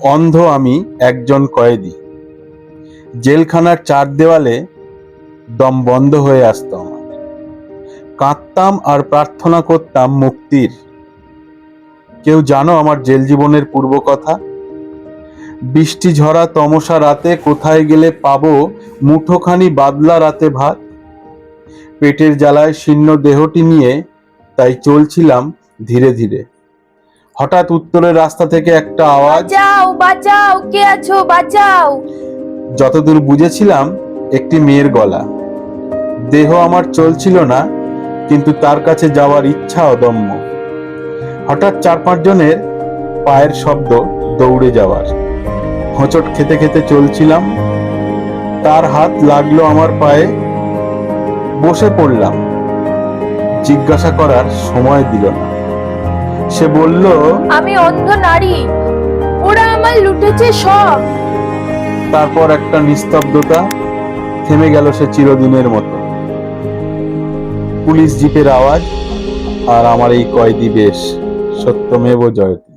অন্ধ আমি একজন কয়েদি। জেলখানার চার দেওয়ালে দম বন্ধ হয়ে আসতো আমার। কাঁদতাম আর প্রার্থনা করতাম মুক্তির। কেউ জানো আমার জেল জীবনের পূর্ব কথা? বৃষ্টি ঝরা তমসা রাতে কোথায় গেলে পাবো মুঠোখানি বাদলা রাতে ভাত? পেটের জ্বালায় শীর্ণ দেহটি নিয়ে তাই চলছিলাম ধীরে ধীরে। হঠাৎ উত্তরের রাস্তা থেকে একটা আওয়াজ বাঁচাও বাঁচাও কে আছো? বাঁচাও। যতদূর বুঝেছিলাম একটি মেয়ের গলা। দেহ আমার চলছিল না কিন্তু তার কাছে যাওয়ার ইচ্ছা অদম্য। হঠাৎ চার পাঁচ জনের পায়ের শব্দ দৌড়ে যাওয়ার। হোঁচট খেতে খেতে চলছিলাম। তার হাত লাগল আমার পায়ে। বসে পড়লাম। জিজ্ঞাসা করার সময় দিল না। সে বলল আমি অন্ধ নারী ওরা আমার লুটেছে সব। তারপর একটা নিস্তব্ধতা থেমে গেল সে চিরদিনের মতো। পুলিশ জিপের আওয়াজ আর আমার এই কয়েদি বেশ সত্যমেব জয়তে।